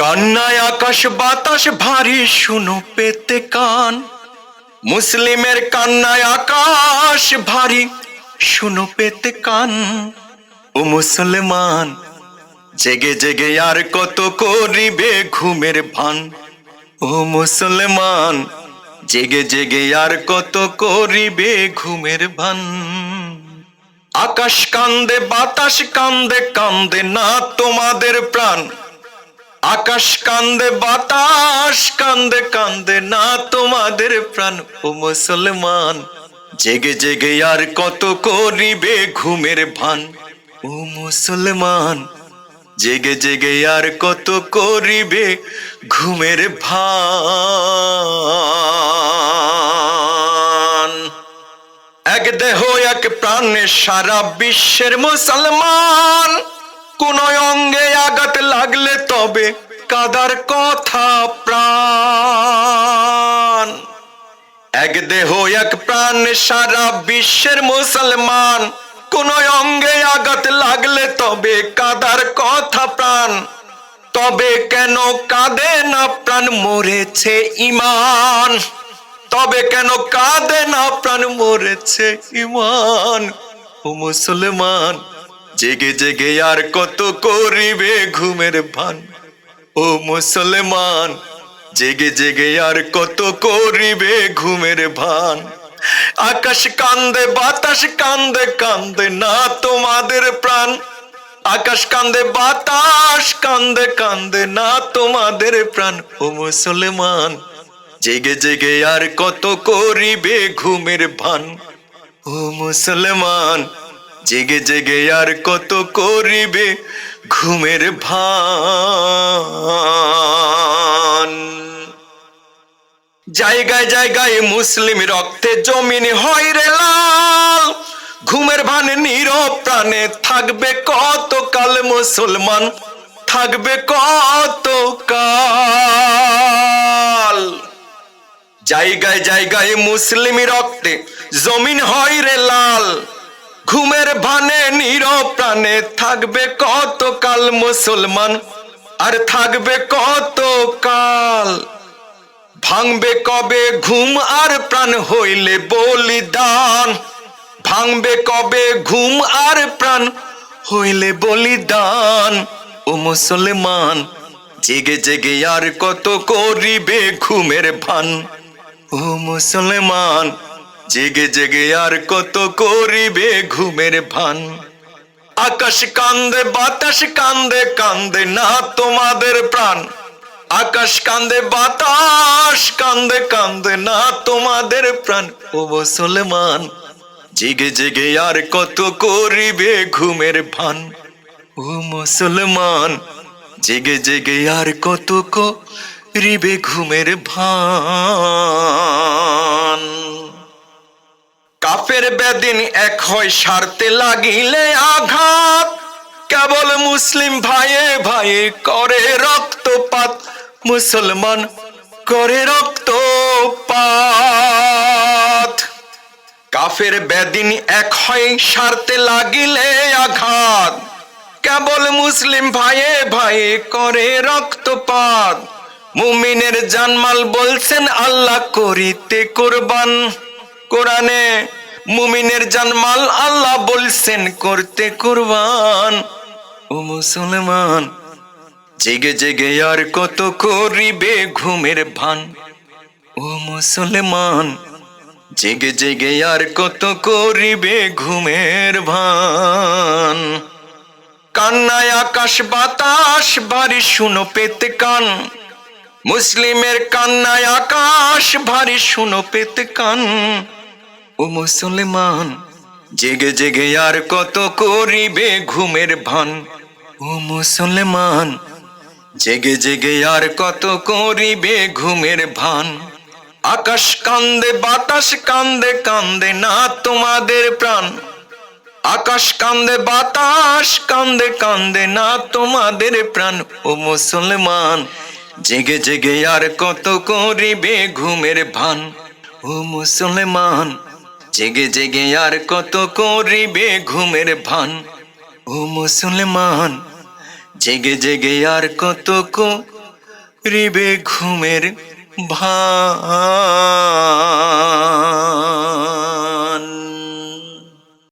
কান্নায় আকাশ বাতাস, ভারী শুনো পেতে কান। মুসলিমের কান্নায় আকাশ, ভারী শুনো পেতে কান। ও মুসলমান, জেগে জেগে আর কত করিবে ঘুমের ভান। ও মুসলমান, জেগে জেগে আর কত করিবে ঘুমের ভান। আকাশ কান্দে, বাতাস কান্দে কান্দে না তোমাদের প্রাণ। আকাশ কান্দে, বাতাস কান্দে কান্দে না তোমাদের প্রাণ। ও মুসলমান, জেগে জেগে আর কত করিবে ঘুমের ভান? ও মুসলমান, জেগে জেগে আর কত করিবে ঘুমের ভান? এক দেহ, এক প্রাণে সারা বিশ্বের মুসলমান কোন অঙ্গে আঘাত লাগলে তবে কাদার কথা প্রাণ। এক দেহ, এক প্রাণ, সারা বিশ্বের মুসলমান। কোন অঙ্গে আঘাত লাগলে তবে কাদার কথা প্রাণ। তবে কেন কাঁদে না প্রাণ মরেছে ইমান? তবে কেন কাঁদে না প্রাণ মরেছে ইমান? ও মুসলমান জেগে জেগে আর কত করিবে ঘুমের ভান? ও মুসলমান, জেগে জেগে আর কত করিবে ঘুমের ভান? আকাশ কান্দে, বাতাস কান্দে কান্দে না তোমাদের প্রাণ। আকাশ কান্দে, বাতাস কান্দে কান্দে না তোমাদের প্রাণ। ও মুসলমান, জেগে জেগে আর কত করিবে ঘুমের ভান? ও মুসলমান জেগে জেগে আর কত করিবে ঘুমের ভান। জায়গায় জায়গায় মুসলিম রক্তে জমিন হয় রে লাল। ঘুমের ভানে নীরব প্রাণে থাকবে কত কাল মুসলমান? থাকবে কত কাল জায়গায় জায়গায় মুসলিম রক্তে জমিন হয় রে লাল। ঘুমের ভানে নীরব প্রাণে থাকবে কত কাল মুসলমান? আর থাকবে কত কাল ভাঙবে কবে ঘুম আর প্রাণ হইলে বলিদান? ভাঙবে কবে ঘুম আর প্রাণ হইলে বলিদান? ও মুসলমান, জেগে জেগে আর কত করিবে ঘুমের ভান? ও মুসলমান জেগে জেগে আর কত করিবে ঘুমের ভান? আকাশ কান্দে, বাতাস কান্দে কান্দে না তোমাদের প্রাণ। আকাশ কান্দে, বাতাস কান্দে কান্দে না তোমাদের প্রাণ। ও মুসলমান, জেগে জেগে আর কত করিবে ঘুমের ভান? ও মুসলমান, জেগে জেগে আর কত করিবে ঘুমের ভান? কাফের বেদিন এক হয় সারতে লাগিলে আঘাত। কেবল মুসলিম ভাইয়ে ভাইয়ে করে রক্তপাত, মুসলমান করে রক্তপাত। কাফের বেদিন এক হয় সারতে লাগিলে আঘাত। কেবল মুসলিম ভাইয়ে ভাইয়ে করে রক্তপাত। মুমিনের জানমাল বলছেন, আল্লাহ করিতে কোরবান। কোরআনে মুমিনের জানমাল আল্লাহ বলছেন, করতে কোরবান, ও মুসলমান। জেগে জেগে আর কত করিবে ঘুমের ভান, ও মুসলমান। জেগে জেগে আর কত করিবে ঘুমের ভান। কান্নায় আকাশ, বাতাস, ভারী শুনো পেতে কান। মুসলিমের কান্নায় আকাশ, ভারী শুনো পেতে কান। ও মুসলমান, জেগে জেগে আর কত করিবে ঘুমের ভান? ও মুসলমান, জেগে জেগে আর কত করিবে ঘুমের ভান? আকাশ কান্দে, বাতাস কান্দে কান্দে না তোমাদের প্রাণ? আকাশ কান্দে, বাতাস কান্দে কান্দে না তোমাদের প্রাণ? ও মুসলমান, জেগে জেগে আর কত করিবে ঘুমের ভান? ও মুসলমান জেগে জেগে আর কত করিবে ঘুমের ভান? ও মুসলমান, জেগে জেগে আর কত করিবে ঘুমের ভান?